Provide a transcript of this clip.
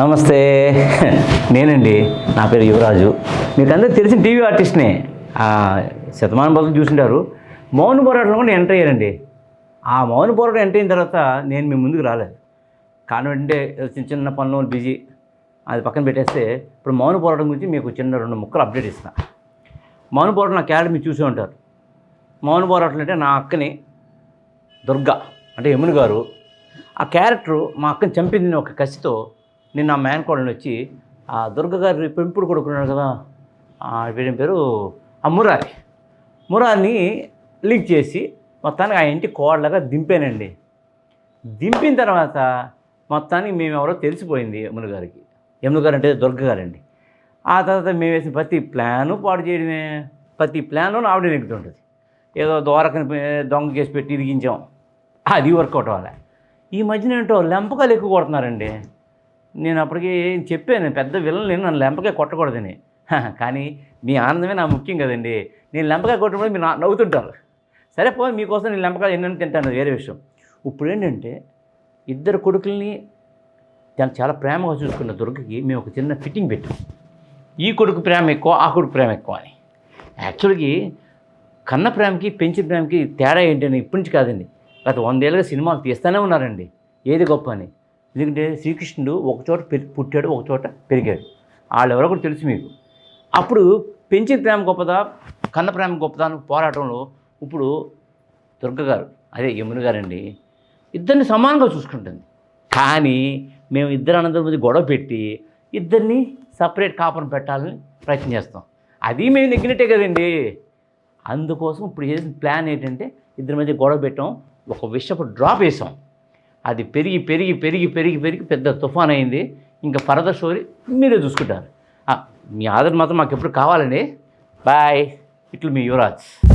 నమస్తే. నేనండి నా పేరు యువరాజు. మీకు అందరూ తెలిసిన టీవీ ఆర్టిస్ట్నే. శతమానం బదులు చూసింటారు. మౌన పోరాటంలో కూడా ఎంటర్ అయ్యారండి ఆ మౌన పోరాటం ఎంటర్ అయిన తర్వాత నేను మీ ముందుకు రాలేదు. కారణం ఏంటంటే చిన్న చిన్న పనులు బిజీ. అది పక్కన పెట్టేస్తే ఇప్పుడు మౌన పోరాటం గురించి మీకు చిన్న రెండు ముక్కలు అప్డేట్ ఇస్తున్నా మౌన పోరాటం నా క్యారెట్ మీరు చూసే ఉంటారు. మౌన పోరాటం అంటే నా అక్కని దుర్గా అంటే యముని గారు. ఆ క్యారెక్టర్ మా అక్కని చంపింది ఒక కసితో నిన్న ఆ మేనకోడని వచ్చి ఆ దుర్గ గారి పెంపుడు కొడుకున్నాడు కదా వీడి పేరు ఆ మురారి. మురారిని లీక్ చేసి మొత్తానికి ఆ ఇంటి కోడలాగా దింపానండి. దింపిన తర్వాత మొత్తానికి మేము ఎవరో తెలిసిపోయింది యమున గారికి. అంటే దుర్గ గారండి. ఆ తర్వాత మేము వేసిన ప్రతి ప్లాను పాడు చేయడమే ప్రతి ప్లాన్లో ఆవిడ నెగ్గుతుంటుంది. ఏదో దోరకని దొంగ కేసు పెట్టి ఇరిగించాం. అది వర్కౌట్ అవ్వాలి. ఈ మధ్యన ఏంటో లెంపకాలు ఎక్కువ కొడుతున్నారండి. నేను అప్పటికి చెప్పాను పెద్ద విలన్ నేను నన్ను లెంపకాయ కొట్టకూడదని కానీ మీ ఆనందమే నా ముఖ్యం కదండి. నేను లెంపకాయ కొట్టినప్పుడు మీరు నవ్వుతుంటారు. సరే పో మీకోసం నేను లెంపకాయ ఎన్నెన్ని తింటాను వేరే విషయం. ఇప్పుడు ఏంటంటే ఇద్దరు కొడుకుల్ని చాలా చాలా ప్రేమగా చూసుకున్న దుర్గకి మేము ఒక చిన్న ఫిట్టింగ్ పెట్టాం. ఈ కొడుకు ప్రేమ ఎక్కువ ఆ కొడుకు ప్రేమ ఎక్కువ అని. యాక్చువల్గా కన్న ప్రేమకి పెంచిన ప్రేమకి తేడా ఏంటని ఇప్పటి నుంచి కాదండి. గత వందేళ్ళుగా సినిమాలు తీస్తూనే ఉన్నారండి. ఏది గొప్ప అని. ఎందుకంటే శ్రీకృష్ణుడు ఒకచోట పుట్టాడు ఒక చోట పెరిగాడు. వాళ్ళెవరో కూడా తెలుసు మీకు. అప్పుడు పెంచిన ప్రేమ గొప్పదా కన్న ప్రేమ గొప్పదా అని పోరాటంలో ఇప్పుడు దుర్గ గారు అదే యమున గారండి ఇద్దరిని సమానంగా చూసుకుంటుంది. కానీ మేము ఇద్దరు అనంతరం మధ్య గొడవ పెట్టి ఇద్దరిని సపరేట్ కాపురం పెట్టాలని ప్రయత్నం చేస్తాం. అది మేము నెగ్గినట్టే కదండి. అందుకోసం ఇప్పుడు చేసిన ప్లాన్ ఏంటంటే ఇద్దరి మధ్య గొడవ పెట్టాం ఒక విషపు డ్రాప్ వేసాం. అది పెరిగి పెరిగి పెరిగి పెరిగి పెరిగి పెద్ద తుఫాన్ అయింది ఇంకా ఫర్దర్ స్టోరీ మీరే చూసుకుంటారు. మీ ఆదరణ మాత్రం మాకు ఎప్పుడు కావాలండి. బాయ్. ఇట్లు మీ యువరాజ్.